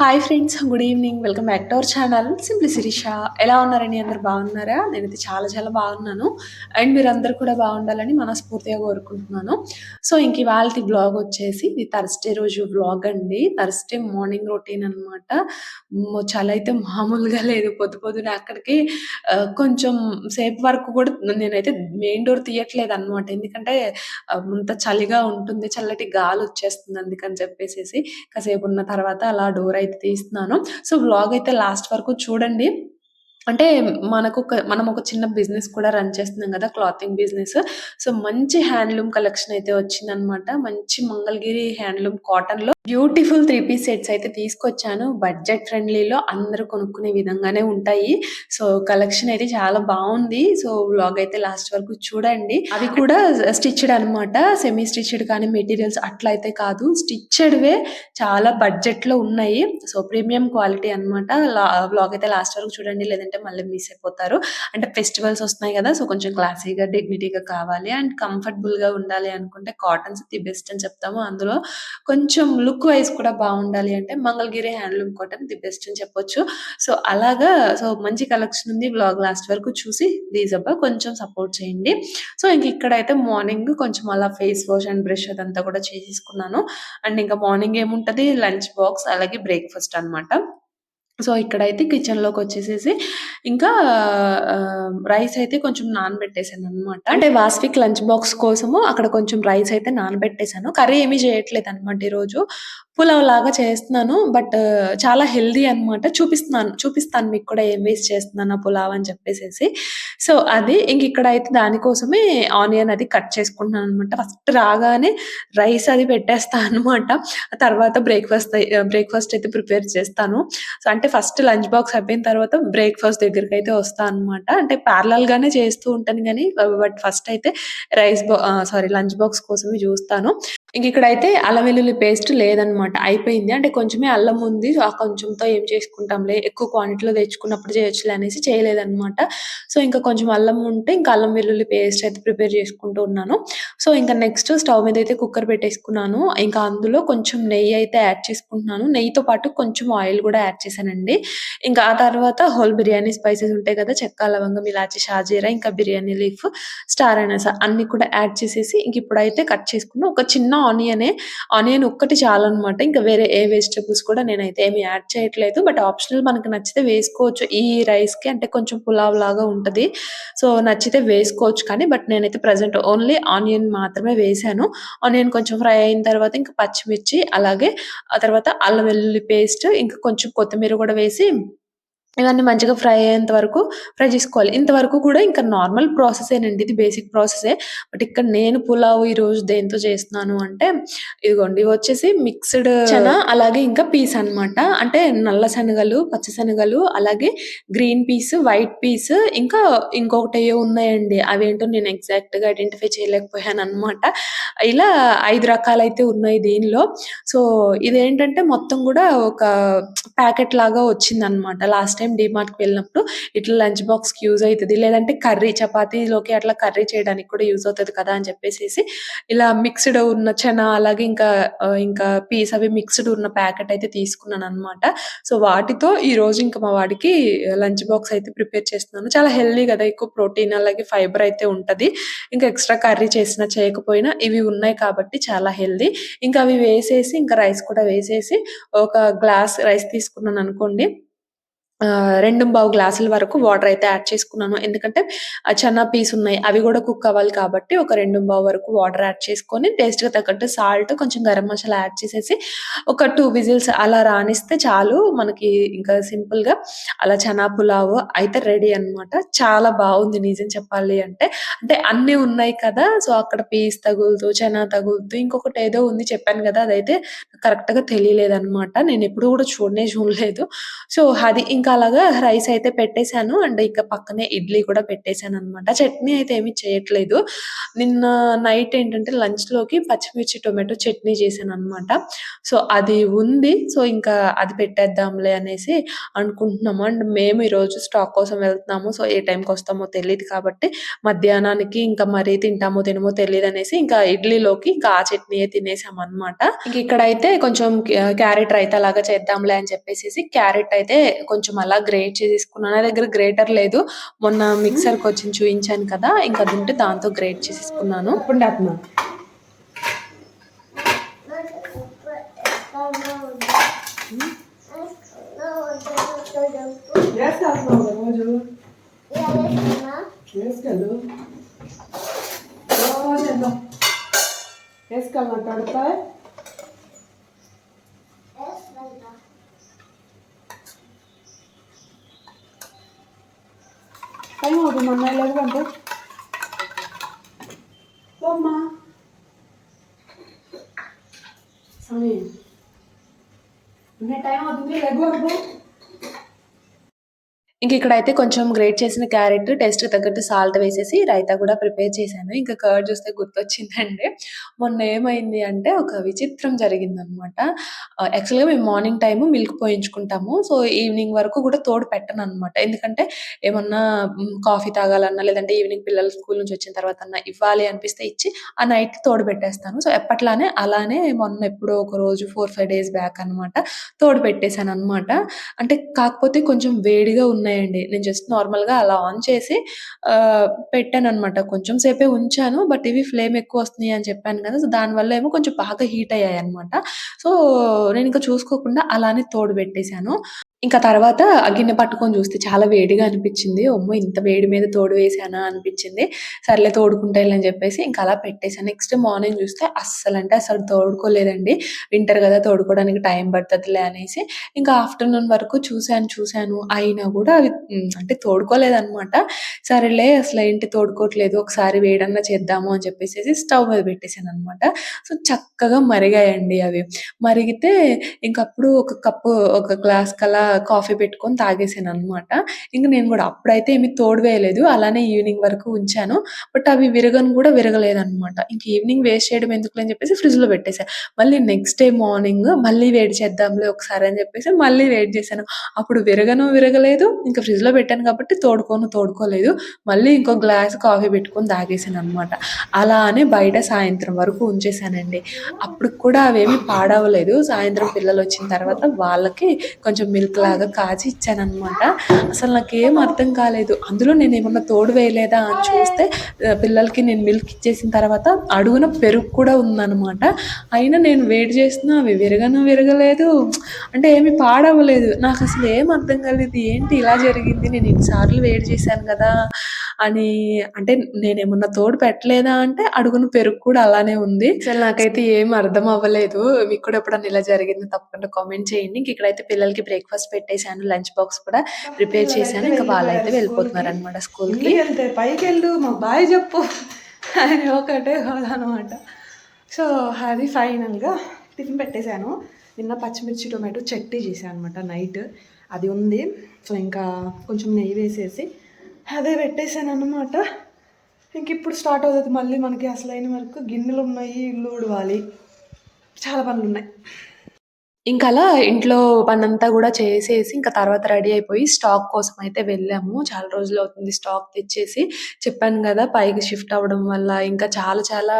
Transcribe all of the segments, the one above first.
Hi friends good evening welcome back to our channel simply Sirisha ఎలా ఉన్నారని అందరు బాగున్నారా? నేనైతే చాలా చాలా బాగున్నాను. అండ్ మీరు అందరు కూడా బాగుండాలని మనస్ఫూర్తిగా కోరుకుంటున్నాను. సో ఇంక ఇవాళ బ్లాగ్ వచ్చేసి ఇది థర్స్డే రోజు బ్లాగ్ అండి. థర్స్డే మార్నింగ్ రొటీన్ అనమాట చాలా అయితే మామూలుగా లేదు. పొద్దు పొద్దున అక్కడికి కొంచెం సేపు వరకు కూడా నేనైతే మెయిన్ డోర్ తీయట్లేదు అనమాట ఎందుకంటే అంత చలిగా ఉంటుంది. చల్లటి గాలి వచ్చేస్తుంది అందుకని చెప్పేసి కాసేపు ఉన్న తర్వాత అలా డోర్ అయితే తీస్తున్నాను. సో వ్లాగ్ అయితే లాస్ట్ వరకు చూడండి. అంటే మనకు ఒక మనం ఒక చిన్న బిజినెస్ కూడా రన్ చేస్తున్నాం కదా క్లాతింగ్ బిజినెస్. సో మంచి హ్యాండ్లూమ్ కలెక్షన్ అయితే వచ్చిందనమాట మంచి మంగళగిరి హ్యాండ్లూమ్ కాటన్లో బ్యూటిఫుల్ త్రీ పీస్ సెట్స్ అయితే తీసుకొచ్చాను. బడ్జెట్ ఫ్రెండ్లీలో అందరూ కొనుక్కునే విధంగానే ఉంటాయి. సో కలెక్షన్ అయితే చాలా బాగుంది. సో బ్లాగ్ అయితే లాస్ట్ వరకు చూడండి. అవి కూడా స్టిచ్డ్ అన్నమాట. సెమీ స్టిచ్డ్ కానీ మెటీరియల్స్ అట్లా అయితే కాదు. స్టిచ్డ్వే చాలా బడ్జెట్లో ఉన్నాయి. సో ప్రీమియం క్వాలిటీ అనమాట బ్లాగ్ అయితే లాస్ట్ వరకు చూడండి. లేదంటే మళ్ళీ మిస్ అయిపోతారు. అంటే ఫెస్టివల్స్ వస్తున్నాయి కదా సో కొంచెం క్లాసీగా డిగ్నిటీగా కావాలి. అండ్ కంఫర్టబుల్గా ఉండాలి అనుకుంటే కాటన్స్ ది బెస్ట్ అని చెప్తాము. అందులో కొంచెం లుక్ వైజ్ కూడా బాగుండాలి అంటే Mangalagiri handloom cotton the best అని చెప్పొచ్చు. సో అలాగా సో మంచి కలెక్షన్ ఉంది. బ్లాగ్ లాస్ట్ వరకు చూసి ప్లీజ్ అబ్బా కొంచెం సపోర్ట్ చేయండి. సో ఇంక ఇక్కడైతే మార్నింగ్ కొంచెం అలా ఫేస్ వాష్ అండ్ బ్రష్ అదంతా కూడా చేసేసుకున్నాను. అండ్ ఇంకా మార్నింగ్ ఏముంటది? లంచ్ బాక్స్ అలాగే బ్రేక్ఫాస్ట్ అన్నమాట. సో ఇక్కడైతే కిచెన్లోకి వచ్చేసేసి ఇంకా రైస్ అయితే కొంచెం నానబెట్టేసాను అనమాట అంటే వాస్విక్ లంచ్ బాక్స్ కోసము అక్కడ కొంచెం రైస్ అయితే నానబెట్టేశాను కర్రీ ఏమీ చేయట్లేదు అనమాట ఈరోజు. పులావ్ లాగా చేస్తున్నాను బట్ చాలా హెల్దీ అన్నమాట. చూపిస్తున్నాను చూపిస్తాను మీకు కూడా ఏం వేస్ట్ చేస్తున్నాను ఆ పులావ్ అని చెప్పేసేసి. సో అది ఇంక ఇక్కడ అయితే దానికోసమే ఆనియన్ అది కట్ చేసుకుంటున్నాను అనమాట ఫస్ట్ రాగానే రైస్ అది పెట్టేస్తాను అనమాట తర్వాత బ్రేక్ఫాస్ట్ బ్రేక్ఫాస్ట్ అయితే ప్రిపేర్ చేస్తాను. సో అంటే ఫస్ట్ లంచ్ బాక్స్ అయిపోయిన తర్వాత బ్రేక్ఫాస్ట్ దగ్గరికి అయితే వస్తాను అనమాట అంటే ప్యారలల్ గానే చేస్తూ ఉంటాను కానీ బట్ ఫస్ట్ అయితే రైస్ బా సారీ లంచ్ బాక్స్ కోసమే చూస్తాను. ఇంక ఇక్కడైతే అల్లం వెల్లుల్లి పేస్ట్ లేదనమాట. అయిపోయింది. అంటే కొంచెమే అల్లం ఉంది. ఆ కొంచెంతో ఏం చేసుకుంటాంలే? ఎక్కువ క్వాంటిటీలో తెచ్చుకున్నప్పుడు చేయొచ్చులే అనేసి చేయలేదనమాట. సో ఇంకా కొంచెం అల్లం ఉంటే ఇంకా అల్లం వెల్లుల్లి పేస్ట్ అయితే ప్రిపేర్ చేసుకుంటూ ఉన్నాను. సో ఇంకా నెక్స్ట్ స్టవ్ మీద అయితే కుక్కర్ పెట్టేసుకున్నాను. ఇంకా అందులో కొంచెం నెయ్యి అయితే యాడ్ చేసుకుంటున్నాను. నెయ్యితో పాటు కొంచెం ఆయిల్ కూడా యాడ్ చేశానండి. ఇంకా ఆ తర్వాత హోల్ బిర్యానీ స్పైసెస్ ఉంటాయి కదా చెక్క లవంగం ఇలాచి షాజీరా ఇంకా బిర్యానీ లీఫ్ స్టార్ అనస అన్ని కూడా యాడ్ చేసేసి ఇంక ఇప్పుడైతే కట్ చేసుకున్న ఒక చిన్న ఆనియనే ఆనియన్ ఒక్కటి చాలన్నమాట. ఇంకా వేరే ఏ వెజిటబుల్స్ కూడా నేనైతే ఏమి యాడ్ చేయట్లేదు. బట్ ఆప్షనల్ మనకు నచ్చితే వేసుకోవచ్చు. ఈ రైస్కి అంటే కొంచెం పులావ్ లాగా ఉంటుంది. సో నచ్చితే వేసుకోవచ్చు కానీ బట్ నేనైతే ప్రజెంట్ ఓన్లీ ఆనియన్ మాత్రమే వేసాను. ఆనియన్ కొంచెం ఫ్రై అయిన తర్వాత ఇంకా పచ్చిమిర్చి అలాగే ఆ తర్వాత అల్లం వెల్లుల్లి పేస్ట్ ఇంకా కొంచెం కొత్తిమీర కూడా వేసి ఇవన్నీ మంచిగా ఫ్రై అయ్యేంత వరకు ఫ్రై చేసుకోవాలి. ఇంతవరకు కూడా ఇంకా నార్మల్ ప్రాసెసేనండి ఇది బేసిక్ ప్రాసెసే బట్ ఇక్కడ నేను పులావ్ ఈ రోజు దేంతో చేస్తున్నాను అంటే ఇదిగోండి ఇవి వచ్చేసి మిక్స్డ్ చనా అలాగే ఇంకా పీస్ అన్నమాట. అంటే నల్ల శనగలు పచ్చ శనగలు అలాగే గ్రీన్ పీస్ వైట్ పీస్ ఇంకా ఇంకొకటి ఏవో ఉన్నాయండి. అవేంటో నేను ఎగ్జాక్ట్గా ఐడెంటిఫై చేయలేకపోయాను అన్నమాట. ఇలా ఐదు రకాలైతే ఉన్నాయి దీనిలో. సో ఇదేంటంటే మొత్తం కూడా ఒక ప్యాకెట్ లాగా వచ్చింది అనమాట లాస్ట్ టైం డిమార్ట్కి వెళ్ళినప్పుడు ఇట్లా లంచ్ బాక్స్కి యూజ్ అవుతుంది. లేదంటే కర్రీ చపాతీలోకి అట్లా కర్రీ చేయడానికి కూడా యూజ్ అవుతుంది కదా అని చెప్పేసి ఇలా మిక్స్డ్ ఉన్న చెన అలాగే ఇంకా ఇంకా పీస్ అవి మిక్స్డ్ ఉన్న ప్యాకెట్ అయితే తీసుకున్నాను అన్నమాట సో వాటితో ఈ రోజు ఇంకా మా వాడికి లంచ్ బాక్స్ అయితే ప్రిపేర్ చేస్తున్నాను. చాలా హెల్దీ కదా ఎక్కువ ప్రోటీన్ అలాగే ఫైబర్ అయితే ఉంటది. ఇంకా ఎక్స్ట్రా కర్రీ చేసినా చేయకపోయినా ఇవి ఉన్నాయి కాబట్టి చాలా హెల్దీ. ఇంకా అవి వేసేసి ఇంకా రైస్ కూడా వేసేసి ఒక గ్లాస్ రైస్ తీసుకున్నాను అనుకోండి రెండు బావు గ్లాసుల వరకు వాటర్ అయితే యాడ్ చేసుకున్నాను. ఎందుకంటే చనా చన్నా పీస్ ఉన్నాయి. అవి కూడా కుక్ అవ్వాలి కాబట్టి ఒక రెండు బావు వరకు వాటర్ యాడ్ చేసుకొని టేస్ట్గా తగ్గట్టు సాల్ట్ కొంచెం గరం మసాలా యాడ్ చేసేసి ఒక టూ విజిల్స్ అలా రానిస్తే చాలు. మనకి ఇంకా సింపుల్గా అలా చనా పులావ్ అయితే రెడీ అన్నమాట. చాలా బాగుంది నిజం చెప్పాలి అంటే. అంటే అన్ని ఉన్నాయి కదా సో అక్కడ పీస్ తగులుతూ చనా తగులుతూ ఇంకొకటి ఏదో ఉంది చెప్పాను కదా అదైతే కరెక్ట్గా తెలియలేదు అనమాట నేను ఎప్పుడు కూడా చూడనే చూడలేదు. సో అది ఇంకా అలాగా రైస్ అయితే పెట్టేసాను. అండ్ ఇంకా పక్కనే ఇడ్లీ కూడా పెట్టేశాను అనమాట చట్నీ అయితే ఏమి చేయట్లేదు. నిన్న నైట్ ఏంటంటే లంచ్‌లోకి పచ్చిమిర్చి టొమాటో చట్నీ చేశాననమాట. సో, అది ఉంది. సో, ఇంకా అది పెట్టేద్దాంలే అనేసి అనుకుంటున్నాము. అండ్ మేము ఈరోజు స్టాక్ కోసం వెళ్తున్నాము. సో, ఏ టైంకొస్తామో తెలియదు కాబట్టి మధ్యాహ్నానికి ఇంకా మరీ తింటామో తినమో తెలియదు అనేసి ఇంకా ఇడ్లీలోకి ఇంకా ఆ చట్నీయే తినేసామనమాట. ఇంక ఇక్కడైతే కొంచెం క్యారెట్ రైతా లాగా చేద్దాంలే అని చెప్పేసి క్యారెట్ అయితే కొంచెం అలా గ్రేట్ చేసేసుకున్నాను. నా దగ్గర గ్రేటర్ లేదు. మొన్న మిక్సర్‌కొచ్చింది చూయించాను కదా! ఇంక అదుంటే దాంతో గ్రేట్ చేసేసుకున్నాను. ఉప్పుండేత్తున్నా. వేసుకెళ్తున్నావు రోజు వేసుకెళ్ళు రోజు వెళ్దాం వేసుకెళ్ళినట్టు అడుగుతాయి టైం అవుతుంది అన్న లేదంటే పోమ్మా సమయం టైం అవుతుంది లెగ్గు ఇంక ఇక్కడైతే కొంచెం గ్రేట్ చేసిన క్యారెట్ టేస్ట్ తగ్గట్టు సాల్ట్ వేసేసి రైతా కూడా ప్రిపేర్ చేశాను. ఇంకా కర్డ్ చూస్తే గుర్తొచ్చిందండి. మొన్న ఏమైంది అంటే ఒక విచిత్రం జరిగిందనమాట. అనమాట యాక్చువల్‌గా మేము మార్నింగ్ టైము మిల్క్ పోయించుకుంటాము. సో, ఈవినింగ్ వరకు కూడా తోడు పెట్టను అనమాట ఎందుకంటే ఏమన్నా కాఫీ తాగాలన్నా లేదంటే ఈవినింగ్ పిల్లలు స్కూల్ నుంచి వచ్చిన తర్వాతన్నా ఇవ్వాలి అనిపిస్తే ఇచ్చి ఆ నైట్ తోడు పెట్టేస్తాను. సో, ఎప్పట్లానే అలానే మొన్న ఎప్పుడో ఒక రోజు 4, 5 డేస్ బ్యాక్ అనమాట తోడు పెట్టేసాననమాట. అంటే కాకపోతే కొంచెం వేడిగా ఉన్న ఉన్నాయండి. నేను జస్ట్ నార్మల్‌గా అలా ఆన్ చేసి పెట్టాను అనమాట కొంచెం సేపే ఉంచాను. బట్ ఇవి ఫ్లేమ్ ఎక్కువ వస్తున్నాయి అని చెప్పాను కదా! సో, దానివల్ల ఏమో కొంచెం బాగా హీట్ అయ్యాయి అనమాట సో, నేను ఇంకా చూసుకోకుండా అలానే తోడు పెట్టేసాను. ఇంకా తర్వాత గిన్నె పట్టుకొని చూస్తే చాలా వేడిగా అనిపించింది ఒమ్మ ఇంత వేడి మీద తోడు వేసానా అనిపించింది సర్లే తోడుకుంటాయని అని చెప్పేసి ఇంకా అలా పెట్టేసాను. నెక్స్ట్ మార్నింగ్ చూస్తే అస్సలంటే అసలు తోడుకోలేదండి. వింటర్ కదా! తోడుకోవడానికి టైం పడుతుందిలే అనేసి ఇంకా ఆఫ్టర్‌నూన్ వరకు చూసాను, చూశాను అయినా కూడా అవి అంటే తోడుకోలేదనమాట. సరేలే అసలు ఏంటి తోడుకోవట్లేదు. ఒకసారి వేడన్నా చేద్దాము అని చెప్పేసి స్టవ్ మీద పెట్టేసాననమాట. సో, చక్కగా మరిగాయండి అవి. మరిగితే ఇంకప్పుడు ఒక కప్పు ఒక గ్లాస్ కలా కాఫీ పెట్టుకొని తాగేసాను అనమాట ఇంక నేను కూడా అప్పుడైతే ఏమి తోడు వేయలేదు. అలానే ఈవినింగ్ వరకు ఉంచాను. బట్ అవి విరగను కూడా విరగలేదనమాట. ఇంక ఈవినింగ్ వేస్ట్ చేయడం ఎందుకు అని చెప్పేసి ఫ్రిడ్జ్‌లో పెట్టేశాను మళ్ళీ నెక్స్ట్ డే మార్నింగ్ మళ్ళీ వేడి చేద్దాంలే ఒకసారి అని చెప్పేసి మళ్ళీ వేడి చేశాను. అప్పుడు విరగను విరగలేదు. ఇంక ఫ్రిడ్జ్‌లో పెట్టాను కాబట్టి తోడుకోను తోడుకోలేదు. మళ్ళీ ఇంకో గ్లాస్ కాఫీ పెట్టుకొని తాగేసాననమాట. అలా అని బయట సాయంత్రం వరకు ఉంచేసానండి. అప్పుడు కూడా అవేమి పాడవలేదు. సాయంత్రం పిల్లలు వచ్చిన తర్వాత వాళ్ళకి కొంచెం మిల్క్ లాగా కాచి ఇచ్చానమాట అసలు నాకేం అర్థం కాలేదు. అందులో నేను ఏమన్నా తోడు వేయలేదా అని చూస్తే పిల్లలకి నేను మిల్క్ ఇచ్చేసిన తర్వాత అడుగున పెరుగు కూడా ఉందనమాట. అయినా నేను వేడి చేసినా అవి విరగను విరగలేదు. అంటే ఏమి పాడవలేదు నాకు అసలు ఏం అర్థం కాలేదు. ఏంటి ఇలా జరిగింది? నేను ఇన్నిసార్లు వేడి చేశాను కదా! అని అంటే నేనేమన్నా తోడు పెట్టలేదా అంటే అడుగున పెరుగు కూడా అలానే ఉంది. అసలు నాకైతే ఏం అర్థం అవ్వలేదు. మీకు కూడా ఎప్పుడన్నా ఇలా జరిగిందో తప్పకుండా కామెంట్ చేయండి. ఇంక ఇక్కడైతే పిల్లలకి బ్రేక్‌ఫాస్ట్ పెట్టేసాను. లంచ్ బాక్స్ కూడా ప్రిపేర్ చేశాను. ఇంకా వాళ్ళైతే వెళ్ళిపోతున్నారనమాట స్కూల్‌కి. ఇంటికెళ్తే పైకెళ్ళు మాకు బాయ్ చెప్పు అని ఒకటే అనమాట సో అది ఫైనల్గా టిఫిన్ పెట్టేశాను నిన్న పచ్చిమిర్చి టొమాటో చట్నీ చేశాను అనమాట నైట్ అది ఉంది సో ఇంకా కొంచెం నెయ్యి వేసేసి అదే పెట్టేశాను అనమాట ఇంక ఇప్పుడు స్టార్ట్ అవుతుంది. మళ్ళీ మనకి అసలైన వరకు గిన్నెలు ఉన్నాయి ఇల్లు ఉడవాలి చాలా పనులు ఉన్నాయి ఇంకా అలా ఇంట్లో పనంతా కూడా చేసేసి, ఇంకా తర్వాత రెడీ అయిపోయి స్టాక్ కోసం అయితే వెళ్ళాము. చాలా రోజులు అవుతుంది స్టాక్ తెచ్చేసి. చెప్పాను కదా పైకి షిఫ్ట్ అవ్వడం వల్ల, ఇంకా చాలా చాలా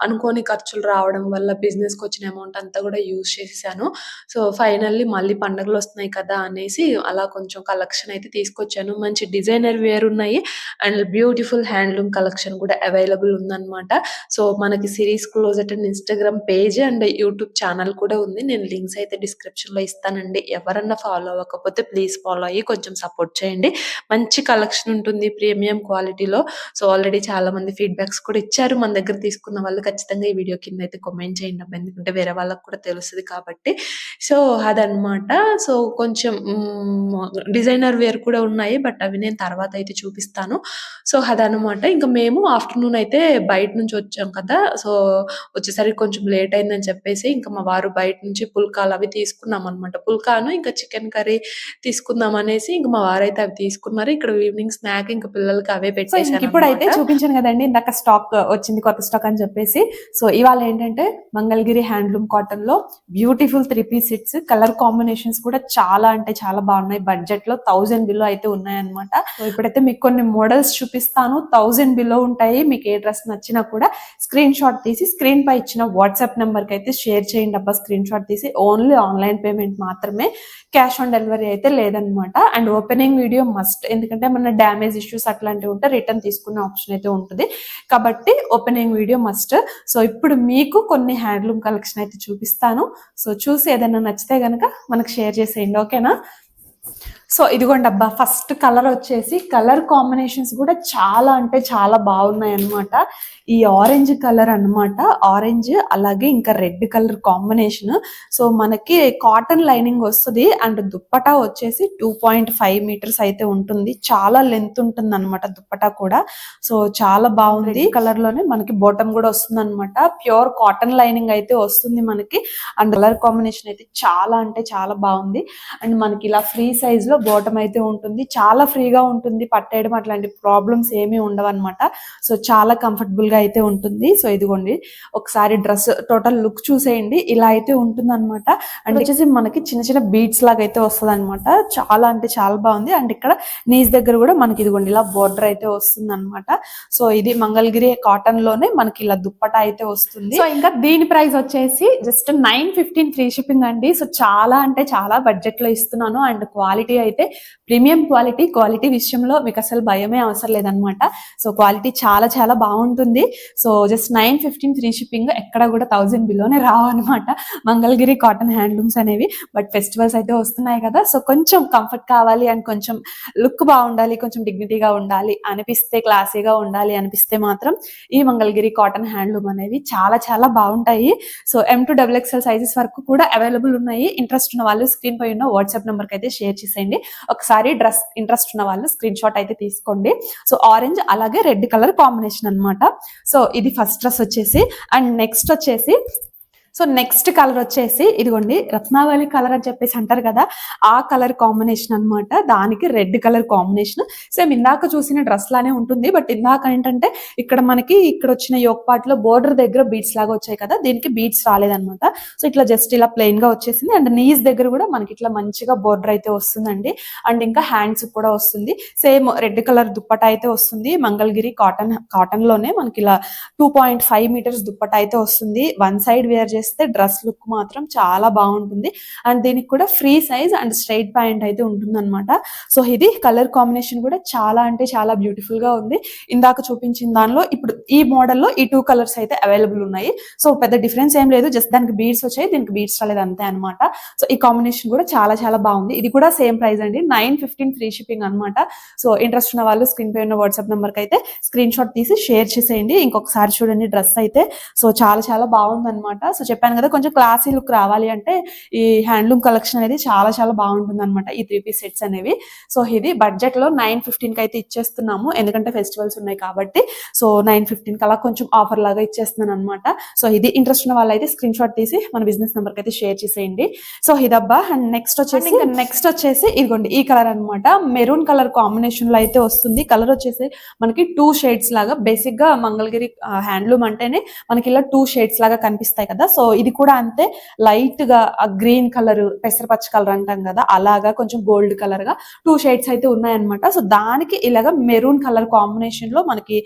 అనుకోని ఖర్చులు రావడం వల్ల బిజినెస్‌కొచ్చిన అమౌంట్ అంతా కూడా యూజ్ చేసేసాను. సో, ఫైనల్లీ మళ్ళీ పండుగలు వస్తున్నాయి కదా! అనేసి అలా కొంచెం కలెక్షన్ అయితే తీసుకొచ్చాను. మంచి డిజైనర్ వేర్ ఉన్నాయి. అండ్ బ్యూటిఫుల్ హ్యాండ్లూమ్ కలెక్షన్ కూడా అవైలబుల్ ఉందన్నమాట సో, మనకి Siri's closet and Instagram page and YouTube channel కూడా ఉంది. నేను లింక్స్ అయితే డిస్క్రిప్షన్‌లో ఇస్తానండి. ఎవరన్నా ఫాలో అవ్వకపోతే ప్లీజ్ ఫాలో అయ్యి కొంచెం సపోర్ట్ చేయండి. మంచి కలెక్షన్ ఉంటుంది ప్రీమియం క్వాలిటీలో. సో, ఆల్రెడీ చాలా మంది ఫీడ్‌బ్యాక్స్ కూడా ఇచ్చారు. మన దగ్గర తీసుకున్న వాళ్ళు ఖచ్చితంగా ఈ వీడియో కింద అయితే కామెంట్ చేయండి ఎందుకంటే వేరే వాళ్ళకి కూడా తెలుస్తుంది కాబట్టి. సో, అదనమాట. సో, కొంచెం డిజైనర్ వేర్ కూడా ఉన్నాయి. బట్ అవి నేను తర్వాత అయితే చూపిస్తాను. సో, అదనమాట. ఇంకా మేము ఆఫ్టర్‌నూన్ అయితే బయట నుంచి వచ్చాం కదా! సో, వచ్చేసరికి కొంచెం లేట్ అయిందని చెప్పేసి ఇంకా మా వారు బయట నుంచి పుల్కాలు పుల్కాలు అవి తీసుకున్నాం అనమాట పుల్కాను ఇంకా చికెన్ కర్రీ తీసుకుందాం అనేసి ఇంక మా వారైతే అవి తీసుకున్నారు. ఇక్కడ ఈవినింగ్ స్నాక్ ఇంకా పిల్లలకి అవే పెట్టేసాను ఇప్పుడైతే అన్నమాట. చూపించాను కదండి ఇందాక స్టాక్ వచ్చింది కొత్త స్టాక్ అని చెప్పేసి. సో ఇవాళ ఏంటంటే మంగళగిరి హ్యాండ్లూమ్ కాటన్లో beautiful three piece sets colour combinations కూడా చాలా అంటే చాలా బాగున్నాయి. బడ్జెట్లో థౌసండ్ బిలో అయితే ఉన్నాయన్నమాట. సో ఇప్పుడైతే మీకు కొన్ని మోడల్స్ చూపిస్తాను. థౌసండ్ బిలో ఉంటాయి. మీకు ఏ డ్రెస్ నచ్చినా కూడా స్క్రీన్ షాట్ తీసి స్క్రీన్ పై ఇచ్చిన వాట్సాప్ నెంబర్కి అయితే షేర్ చేయండి అబ్బా. స్క్రీన్ షాట్ తీసి ఓన్లీ ఆన్లైన్ పేమెంట్ మాత్రమే క్యాష్ ఆన్ డెలివరీ అయితే లేదనమాట అండ్ ఓపెనింగ్ వీడియో మస్ట్. ఎందుకంటే మన డ్యామేజ్ ఇష్యూస్ అట్లాంటివి ఉంటే రిటర్న్ తీసుకునే ఆప్షన్ అయితే ఉంటుంది. కాబట్టి ఓపెనింగ్ వీడియో మస్ట్. సో ఇప్పుడు మీకు కొన్ని హ్యాండ్లూమ్ కలెక్షన్ అయితే చూపిస్తాను. సో చూసి ఏదైనా నచ్చితే కనుక మనకు షేర్ చేసేయండి. ఓకేనా? సో ఇదిగోండి అబ్బా ఫస్ట్ కలర్ వచ్చేసి కలర్ కాంబినేషన్స్ కూడా చాలా అంటే చాలా బాగున్నాయి అన్నమాట. ఈ ఆరెంజ్ కలర్ అన్నమాట. ఆరెంజ్ అలాగే ఇంకా రెడ్ కలర్ కాంబినేషన్ సో మనకి కాటన్ లైనింగ్ వస్తుంది అండ్ దుప్పటా వచ్చేసి టూ పాయింట్ ఫైవ్ మీటర్స్ అయితే ఉంటుంది. చాలా లెంత్ ఉంటుంది అనమాట దుప్పటా కూడా. సో చాలా బాగుంది. కలర్లోనే మనకి బాటమ్ కూడా వస్తుంది అనమాట ప్యూర్ కాటన్ లైనింగ్ అయితే వస్తుంది మనకి. అండ్ కలర్ కాంబినేషన్ అయితే చాలా అంటే చాలా బాగుంది. అండ్ మనకి ఇలా ఫ్రీ సైజ్లో బాటమ్ అయితే ఉంటుంది. చాలా ఫ్రీగా ఉంటుంది. పట్టేయడం అట్లాంటి ప్రాబ్లమ్స్ ఏమీ ఉండవు అనమాట సో చాలా కంఫర్టబుల్గా అయితే ఉంటుంది. సో ఇదిగోండి. ఒకసారి డ్రెస్ టోటల్ లుక్ చూసేయండి. ఇలా అయితే ఉంటుంది అనమాట అండ్ వచ్చేసి మనకి చిన్న చిన్న బీట్స్ లాగా అయితే వస్తుంది అనమాట చాలా అంటే చాలా బాగుంది. అండ్ ఇక్కడ నీస్ దగ్గర కూడా మనకి ఇదిగోండి ఇలా బోర్డర్ అయితే వస్తుంది అనమాట సో ఇది మంగళగిరి కాటన్లోనే మనకి ఇలా దుప్పట అయితే వస్తుంది. సో ఇంకా దీని ప్రైస్ వచ్చేసి just nine fifteen free shipping అండి. సో చాలా అంటే చాలా బడ్జెట్లో ఇస్తున్నాను. అండ్ క్వాలిటీ అయితే ప్రీమియం క్వాలిటీ క్వాలిటీ విషయంలో మీకు అసలు భయమే అవసరం లేదనమాట సో క్వాలిటీ చాలా చాలా బాగుంటుంది. So just nine fifteen free shipping ఎక్కడ కూడా థౌజండ్ బిలోనే రావు అనమాట మంగళగిరి కాటన్ హ్యాండ్లూమ్స్ అనేవి. బట్ ఫెస్టివల్స్ అయితే వస్తున్నాయి కదా. సో కొంచెం కంఫర్ట్ కావాలి అండ్ కొంచెం లుక్ బాగుండాలి కొంచెం డిగ్నిటీగా ఉండాలి అనిపిస్తే క్లాసీగా ఉండాలి అనిపిస్తే మాత్రం ఈ మంగళగిరి కాటన్ హ్యాండ్లూమ్ అనేవి చాలా చాలా బాగుంటాయి. So M to double XL sizes వరకు కూడా అవైలబుల్ ఉన్నాయి. ఇంట్రెస్ట్ ఉన్న వాళ్ళు స్క్రీన్ పై ఉన్న వాట్సాప్ నెంబర్కి అయితే షేర్ చేసేయండి. ఒకసారి డ్రెస్ ఇంట్రెస్ట్ ఉన్న వాళ్ళు స్క్రీన్ షాట్ అయితే తీసుకోండి. సో ఆరెంజ్ అలాగే రెడ్ కలర్ కాంబినేషన్ అన్నమాట. సో ఇది ఫస్ట్ డ్రెస్ వచ్చేసి అండ్ నెక్స్ట్ వచ్చేసి సో నెక్స్ట్ కలర్ వచ్చేసి ఇదిగోండి రత్నావళి కలర్ అని చెప్పేసి అంటారు కదా ఆ కలర్ కాంబినేషన్ అన్నమాట. దానికి రెడ్ కలర్ కాంబినేషన్. సేమ్ ఇందాక చూసిన డ్రెస్ లానే ఉంటుంది. బట్ ఇందాక ఏంటంటే ఇక్కడ మనకి ఇక్కడ వచ్చిన యోగ్ పార్ట్లో బోర్డర్ దగ్గర బీట్స్ లాగా వచ్చాయి కదా దీనికి బీట్స్ రాలేదన్నమాట. సో ఇట్లా జస్ట్ ఇలా ప్లెయిన్గా వచ్చేసింది. అండ్ నీస్ దగ్గర కూడా మనకి ఇట్లా మంచిగా బోర్డర్ అయితే వస్తుందండి. అండ్ ఇంకా హ్యాండ్స్ కూడా వస్తుంది. సేమ్ రెడ్ కలర్ దుప్పట అయితే వస్తుంది. మంగళగిరి కాటన్ కాటన్లోనే మనకి ఇలా two point five metres dupatta అయితే వస్తుంది. వన్ సైడ్ వేర్ చేస్తే డ్రెస్ లుక్ మాత్రం చాలా బాగుంటుంది. అండ్ దీనికి కూడా free size and straight pant అయితే ఉంటుందన్నమాట. సో ఇది కలర్ కాంబినేషన్ కూడా చాలా అంటే చాలా బ్యూటిఫుల్గా ఉంది. ఇందాక చూపించిన దానిలో ఇప్పుడు ఈ మోడల్లో ఈ టూ కలర్స్ అయితే అవైలబుల్ ఉన్నాయి. సో పెద్ద డిఫరెన్స్ ఏం లేదు. జస్ట్ దానికి బీడ్స్ వచ్చాయి దీనికి బీడ్స్ రాలేదు అంతే అనమాట సో ఈ కాంబినేషన్ కూడా చాలా చాలా బాగుంది. ఇది కూడా సేమ్ ప్రైస్ అండి నైన్ ఫిఫ్టీన్ ఫ్రీ షిప్పింగ్ అనమాట సో ఇంట్రెస్ట్ ఉన్న వాళ్ళు స్క్రీన్ పై ఉన్న వాట్సాప్ నెంబర్ అయితే స్క్రీన్ షాట్ తీసి షేర్ చేసేయండి. ఇంకొకసారి చూడండి డ్రెస్ అయితే. సో చాలా చాలా బాగుంది అనమాట సో చెప్పాను కదా కొంచెం క్లాసీ లుక్ రావాలి అంటే ఈ హ్యాండ్లూమ్ కలెక్షన్ అనేది చాలా చాలా బాగుంటుంది అనమాట ఈ త్రీ పీస్ సెట్స్ అనేవి. సో ఇది బడ్జెట్లో నైన్ ఫిఫ్టీన్కి అయితే ఇచ్చేస్తున్నాము. ఎందుకంటే ఫెస్టివల్స్ ఉన్నాయి కాబట్టి. సో నైన్ ఫిఫ్టీన్కి అలా కొంచెం ఆఫర్ లాగా ఇచ్చేస్తున్నాను అనమాట సో ఇది ఇంట్రెస్ట్ ఉన్న వాళ్ళైతే స్క్రీన్ షాట్ తీసి మన బిజినెస్ నెంబర్కి అయితే షేర్ చేసేయండి. సో ఇదబ్బా అండ్ నెక్స్ట్ వచ్చేసి నెక్స్ట్ వచ్చేసి ఇదిగోండి ఈ కలర్ అన్నమాట. మెరూన్ కలర్ కాంబినేషన్లో అయితే వస్తుంది. కలర్ వచ్చేసి మనకి టూ షేడ్స్ లాగా బేసిక్గా మంగళగిరి హ్యాండ్లూమ్ అంటేనే మనకి ఇలా టూ షేడ్స్ లాగా కనిపిస్తాయి కదా. సో సో ఇది కూడా అంతే. లైట్గా గ్రీన్ కలర్ పెసరపచ్చ కలర్ అంటాం కదా అలాగా కొంచెం గోల్డ్ కలర్గా టూ షేడ్స్ అయితే ఉన్నాయన్నమాట. సో దానికి ఇలాగ మెరూన్ కలర్ కాంబినేషన్లో మనకి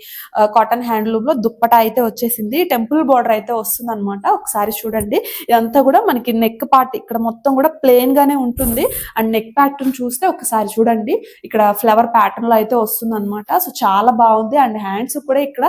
కాటన్ హ్యాండ్లూమ్లో దుప్పట అయితే వచ్చేసింది. టెంపుల్ బార్డర్ అయితే వస్తుంది అనమాట ఒకసారి చూడండి. ఇదంతా కూడా మనకి నెక్ పార్ట్ ఇక్కడ మొత్తం కూడా ప్లెయిన్ గానే ఉంటుంది. అండ్ నెక్ ప్యాటర్న్ చూస్తే ఒకసారి చూడండి. ఇక్కడ ఫ్లవర్ ప్యాటర్న్లో అయితే వస్తుంది అనమాట సో చాలా బాగుంది. అండ్ హ్యాండ్స్ కూడా ఇక్కడ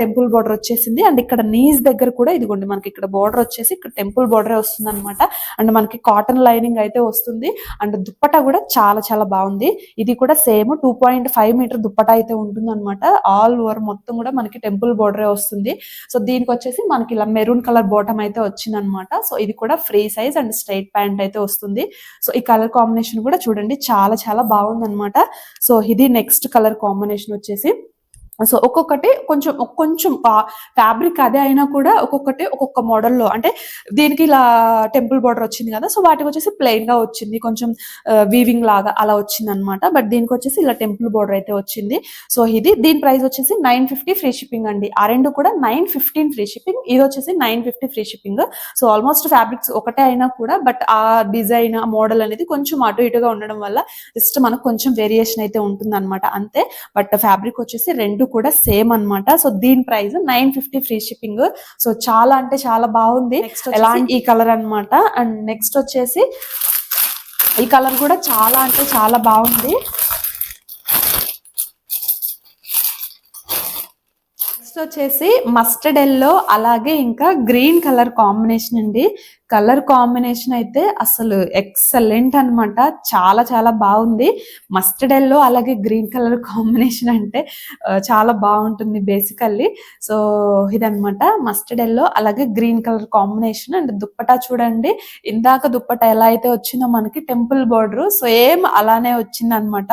టెంపుల్ బార్డర్ వచ్చేసింది. అండ్ ఇక్కడ నీస్ దగ్గర కూడా ఇదిగోండి మనకి ఇక్కడ బోర్డర్ వచ్చేసి ఇక్కడ టెంపుల్ బార్డరే వస్తుంది అనమాట అండ్ మనకి కాటన్ లైనింగ్ అయితే వస్తుంది. అండ్ దుప్పట కూడా చాలా చాలా బాగుంది. ఇది కూడా same two point five metre dupatta అయితే ఉంటుంది అనమాట ఆల్ ఓవర్ మొత్తం కూడా మనకి టెంపుల్ బార్డరే వస్తుంది. సో దీనికి వచ్చేసి మనకి ఇలా మెరూన్ కలర్ బాటమ్ అయితే వచ్చింది అనమాట సో ఇది కూడా free size and straight pant అయితే వస్తుంది. సో ఈ కలర్ కాంబినేషన్ కూడా చూడండి చాలా చాలా బాగుంది అనమాట సో ఇది నెక్స్ట్ కలర్ కాంబినేషన్ వచ్చేసి సో ఒక్కొక్కటి కొంచెం కొంచెం ఫ్యాబ్రిక్ అదే అయినా కూడా ఒక్కొక్కటి ఒక్కొక్క మోడల్లో అంటే దీనికి ఇలా టెంపుల్ బార్డర్ వచ్చింది కదా సో వాటికి వచ్చేసి ప్లెయిన్గా వచ్చింది. కొంచెం వీవింగ్ లాగా అలా వచ్చింది అనమాట బట్ దీనికి వచ్చేసి ఇలా టెంపుల్ బార్డర్ అయితే వచ్చింది. సో ఇది దీని ప్రైస్ వచ్చేసి నైన్ ఫిఫ్టీ ఫ్రీ షిప్పింగ్ అండి. ఆ రెండు కూడా నైన్ ఫిఫ్టీన్ ఫ్రీ షిప్పింగ్ ఇది వచ్చేసి nine fifty free shipping so almost fabrics ఒకటే అయినా కూడా బట్ ఆ డిజైన్ ఆ మోడల్ అనేది కొంచెం అటు ఇటుగా ఉండడం వల్ల జస్ట్ మనకు కొంచెం వేరియేషన్ అయితే ఉంటుంది అంతే. బట్ ఫ్యాబ్రిక్ వచ్చేసి రెండు కూడా సేమ్ అన్నమాట. సో దీని price nine fifty free shipping. So చాలా అంటే చాలా బాగుంది. ఎలాంటి ఈ కలర్ అన్నమాట. అండ్ నెక్స్ట్ వచ్చేసి ఈ కలర్ కూడా చాలా అంటే చాలా బాగుంది. నెక్స్ట్ వచ్చేసి మస్టర్డ్ ఎల్లో అలాగే ఇంకా గ్రీన్ కలర్ కాంబినేషన్ అండి. కలర్ కాంబినేషన్ అయితే అసలు ఎక్సలెంట్ అన్నమాట. చాలా చాలా బాగుంది. మస్టర్డ్ ఎల్లో అలాగే గ్రీన్ కలర్ కాంబినేషన్ అంటే చాలా బాగుంటుంది బేసికల్లీ. సో ఇదనమాట మస్టర్డ్ ఎల్లో అలాగే green colour combination and dupatta చూడండి. ఇందాక దుప్పట ఎలా అయితే వచ్చిందో మనకి టెంపుల్ బోర్డర్ సేమ్ అలానే వచ్చింది అనమాట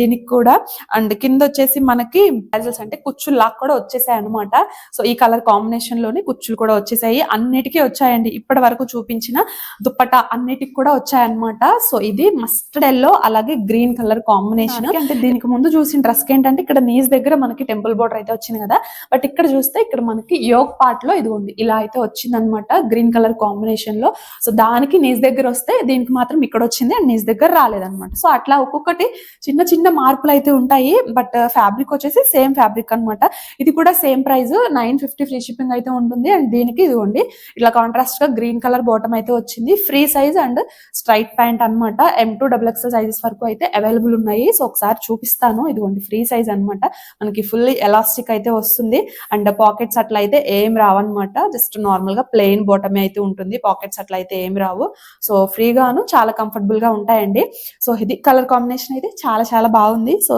దీనికి కూడా. అండ్ కింద వచ్చేసి మనకి బ్యాజల్స్ అంటే కుచ్చుల్లా లాగా కూడా వచ్చేసాయి అనమాట సో ఈ కలర్ కాంబినేషన్లోని కుచ్చులు కూడా వచ్చేసాయి. అన్నిటికీ వచ్చాయండి. ఇప్పటి వరకు చూపించిన దుప్పట అన్నిటికి కూడా వచ్చాయన్నమాట. సో ఇది మస్టర్డ్ ఎల్లో అలాగే గ్రీన్ కలర్ కాంబినేషన్ అంటే దీనికి ముందు చూసిన డ్రెస్ ఏంటంటే ఇక్కడ నీస్ దగ్గర మనకి టెంపుల్ బోర్డర్ అయితే వచ్చింది కదా. బట్ ఇక్కడ చూస్తే ఇక్కడ మనకి యోగ్ పార్ట్లో ఇది ఉంది ఇలా అయితే వచ్చిందనమాట గ్రీన్ కలర్ కాంబినేషన్లో. సో దానికి నీస్ దగ్గర వస్తే దీనికి మాత్రం ఇక్కడ వచ్చింది అండ్ నీస్ దగ్గర రాలేదన్నమాట. సో అట్లా ఒక్కొక్కటి చిన్న చిన్న మార్పులు అయితే ఉంటాయి. బట్ ఫ్యాబ్రిక్ వచ్చేసి సేమ్ ఫ్యాబ్రిక్ అన్నమాట. ఇది కూడా same price nine fifty free shipping అయితే ఉంటుంది. అండ్ దీనికి ఇదిగోండి ఇట్లా కాంట్రాస్ట్గా గ్రీన్ కలర్ బాటమ్ అయితే వచ్చింది. Free size and straight pant అన్నమాట. M to double XL sizes వరకు అయితే అవైలబుల్ ఉన్నాయి. సో ఒకసారి చూపిస్తాను. ఇదిగోండి ఫ్రీ సైజ్ అన్నమాట. మనకి ఫుల్ ఎలాస్టిక్ అయితే వస్తుంది. అండ్ పాకెట్స్ అట్లా అయితే ఏం రావన్నమాట. జస్ట్ నార్మల్గా ప్లెయిన్ బాటమే అయితే ఉంటుంది. పాకెట్స్ అట్లా అయితే ఏం రావు. సో ఫ్రీగాను చాలా కంఫర్టబుల్గా ఉంటాయండి. సో ఇది కలర్ కాంబినేషన్ అయితే చాలా చాలా బాగుంది. So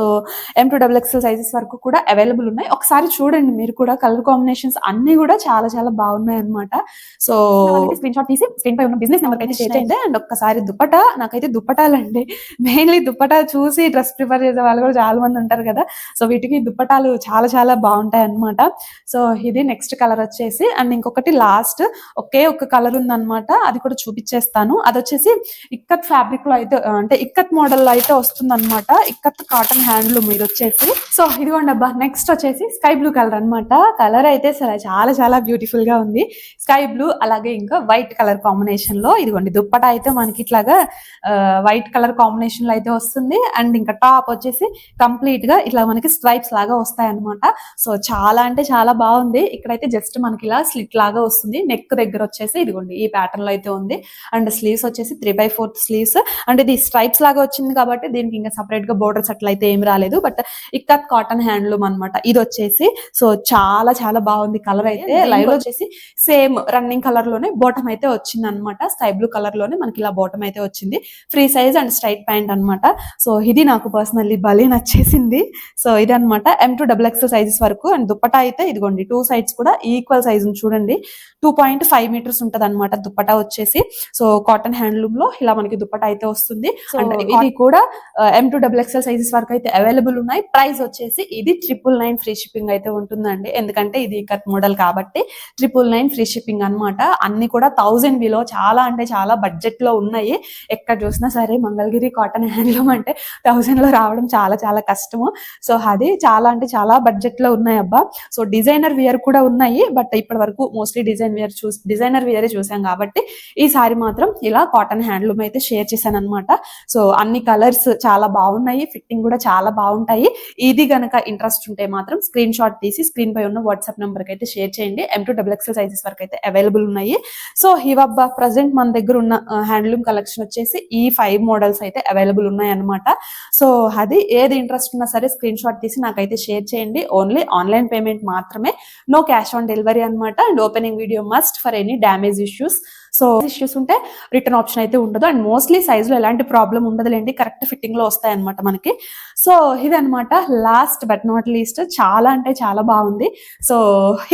M to double XL sizes వరకు కూడా అవైలబుల్ ఉన్నాయి. ఒకసారి చూడండి మీరు కూడా కలర్ కాంబినేషన్స్ అన్ని కూడా చాలా చాలా బాగున్నాయి అనమాట సో స్క్రీన్ షాట్ తీసి స్క్రీన్ పై ఉన్న బిజినెస్ నెంబర్ అయితే షేర్ చేయండి అండ్ ఒక్కసారి దుప్పట నాకైతే దుప్పటాలండి. మెయిన్లీ దుప్పటా చూసి డ్రెస్ ప్రిఫర్ చేసే వాళ్ళు కూడా చాలా మంది ఉంటారు కదా. సో వీటికి దుప్పటాలు చాలా చాలా బాగుంటాయి అన్నమాట సో ఇది నెక్స్ట్ కలర్ వచ్చేసి అండ్ ఇంకొకటి లాస్ట్ ఒకే ఒక కలర్ ఉందన్నమాట. అది కూడా చూపించేస్తాను అది వచ్చేసి ఇక్కత్ ఫ్యాబ్రిక్లో అయితే అంటే ఇక్కత్ మోడల్లో అయితే వస్తుంది అనమాట ఇక్కత్ కాటన్ హ్యాండ్లూమ్ ఇది వచ్చేసి. సో ఇదిగోండి అబ్బా నెక్స్ట్ వచ్చేసి స్కై బ్లూ కలర్ అన్నమాట. కలర్ అయితే అసలు చాలా చాలా బ్యూటిఫుల్గా ఉంది. స్కై బ్లూ అలాగే ఇంకా వైట్ కలర్ కాంబినేషన్లో ఇదిగోండి దుప్పట అయితే మనకి ఇట్లాగా వైట్ కలర్ కాంబినేషన్లో అయితే వస్తుంది. అండ్ ఇంకా టాప్ వచ్చేసి కంప్లీట్గా ఇట్లా మనకి స్ట్రైప్స్ లాగా వస్తాయి అనమాట సో చాలా అంటే చాలా బాగుంది. ఇక్కడైతే జస్ట్ మనకి ఇలా స్లిట్ లాగా వస్తుంది. నెక్ దగ్గర వచ్చేసి ఇదిగోండి ఈ ప్యాటర్న్లో అయితే ఉంది. అండ్ స్లీవ్స్ వచ్చేసి three by fourth sleeves. And ఇది స్ట్రైప్స్ లాగా వచ్చింది కాబట్టి దీనికి ఇంకా సపరేట్గా బోర్డర్స్ అట్లా అయితే ఏం రాలేదు. బట్ ఇక్కత్ కాటన్ హ్యాండ్లూమ్ అన్నమాట. ఇది వచ్చేసి సో చాలా చాలా బాగుంది కలర్ అయితే. లైవ్ వచ్చేసి సేమ్ రన్నింగ్ కలర్లోనే బాటమ్ అయితే వచ్చింది అనమాట స్కై బ్లూ కలర్లోనే మనకి ఇలా బాటమ్ అయితే వచ్చింది. Free size and straight pant అన్నమాట సో ఇది నాకు పర్సనల్లీ భలే నచ్చేసింది. సో ఇది అనమాట M to double X sizes వరకు అండ్ దుప్పటా అయితే ఇదిగోండి టూ సైడ్స్ కూడా ఈక్వల్ సైజ్ చూడండి. టూ పాయింట్ ఫైవ్ మీటర్స్ ఉంటది అనమాట దుప్పటా వచ్చేసి. సో కాటన్ హ్యాండ్లూమ్లో ఇలా మనకి దుప్పటా అయితే వస్తుంది. అండ్ ఇది కూడా M to double XL sizes వరకు అయితే అవైలబుల్ ఉన్నాయి. ప్రైస్ వచ్చేసి ఇది ట్రిపుల్ నైన్ ఫ్రీ షిప్పింగ్ అయితే ఉంటుందండి. ఎందుకంటే ఇది కట్ మోడల్ కాబట్టి ట్రిపుల్ నైన్ ఫ్రీ షిప్పింగ్ అన్నమాట అన్ని కూడా థౌజండ్ విలో చాలా అంటే చాలా బడ్జెట్లో ఉన్నాయి. ఎక్కడ చూసినా సరే మంగళగిరి కాటన్ హ్యాండ్లూమ్ అంటే థౌజండ్లో రావడం చాలా చాలా కష్టము. సో అది చాలా అంటే చాలా బడ్జెట్లో ఉన్నాయి అబ్బా. సో డిజైనర్ వేర్ కూడా ఉన్నాయి. బట్ ఇప్పటి వరకు మోస్ట్లీ డిజైన్ వేర్ చూసి డిజైనర్ వేరే చూసాం కాబట్టి ఈసారి మాత్రం ఇలా కాటన్ హ్యాండ్లూమ్ అయితే షేర్ చేశాను అనమాట సో అన్ని కలర్స్ చాలా బాగున్నాయి. ఫిట్టింగ్ కూడా చాలా బాగుంటాయి. ఇది గనక ఇంట్రెస్ట్ ఉంటే మాత్రం స్క్రీన్ షాట్ తీసి స్క్రీన్ పై ఉన్న వాట్సాప్ నెంబర్ అయితే షేర్ చేయండి. ఎం టూ డబుల్ సైజెస్ వరకు అయితే అవైలబుల్ ఉన్నాయి. సో హివబ్బా ప్రజెంట్ మన దగ్గర ఉన్న హ్యాండ్లూమ్ కలెక్షన్ వచ్చేసి ఈ ఫైవ్ మోడల్స్ అయితే అవైలబుల్ ఉన్నాయి అనమాట సో అది ఏది ఇంట్రెస్ట్ ఉన్నా సరే స్క్రీన్ షాట్ తీసి నాకైతే షేర్ చేయండి. ఓన్లీ ఆన్లైన్ పేమెంట్ మాత్రమే. నో క్యాష్ ఆన్ డెలివరీ అనమాట and opening video must for any damage issues so issues ఉంటే రిటర్న్ ఆప్షన్ అయితే ఉండదు. అండ్ మోస్ట్లీ సైజులో ఎలాంటి ప్రాబ్లం ఉండదులేండి. కరెక్ట్ ఫిట్టింగ్లో వస్తాయి అనమాట మనకి. సో ఇదనమాట లాస్ట్ బట్ నాట్ లీస్ట్ చాలా అంటే చాలా బాగుంది. సో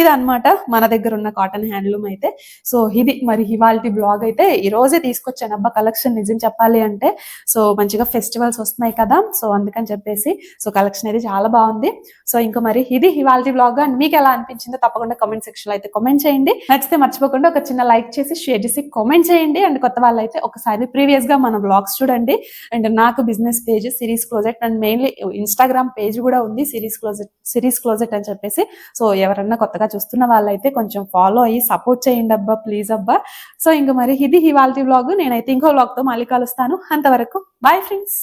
ఇదనమాట మన దగ్గర ఉన్న కాటన్ హ్యాండ్లూమ్ అయితే. సో ఇది మరి ఇవాళ బ్లాగ్ అయితే ఈ రోజే తీసుకొచ్చాను. అబ్బా కలెక్షన్ నిజం చెప్పాలి అంటే. సో మంచిగా ఫెస్టివల్స్ వస్తున్నాయి కదా. సో అందుకని చెప్పేసి సో కలెక్షన్ అయితే చాలా బాగుంది. సో ఇంకా మరి ఇది ఇవాళ బ్లాగ్ అండ్ మీకు ఎలా అనిపించిందో తప్పకుండా కామెంట్ సెక్షన్లో అయితే కమెంట్ చేయండి. నచ్చితే మర్చిపోకుండా ఒక చిన్న లైక్ చేసి షేర్ దయచేసి కామెంట్ చేయండి. అండ్ కొత్త వాళ్ళు అయితే ఒకసారి ప్రీవియస్గా మన బ్లాగ్స్ చూడండి. అండ్ నాకు business page Siri's closet and mainly Instagram page కూడా ఉంది. సిరీస్ క్లోజెట్ సిరీస్ క్లోజెట్ అని చెప్పేసి. సో ఎవరన్నా కొత్తగా చూస్తున్న వాళ్ళైతే కొంచెం ఫాలో అయ్యి సపోర్ట్ చేయండి అబ్బా ప్లీజ్ అబ్బా. సో ఇంకా మరి ఇది ఇవాళ బ్లాగ్ నేనైతే ఇంకో బ్లాగ్తో మళ్ళీ కలుస్తాను. అంతవరకు బాయ్ ఫ్రెండ్స్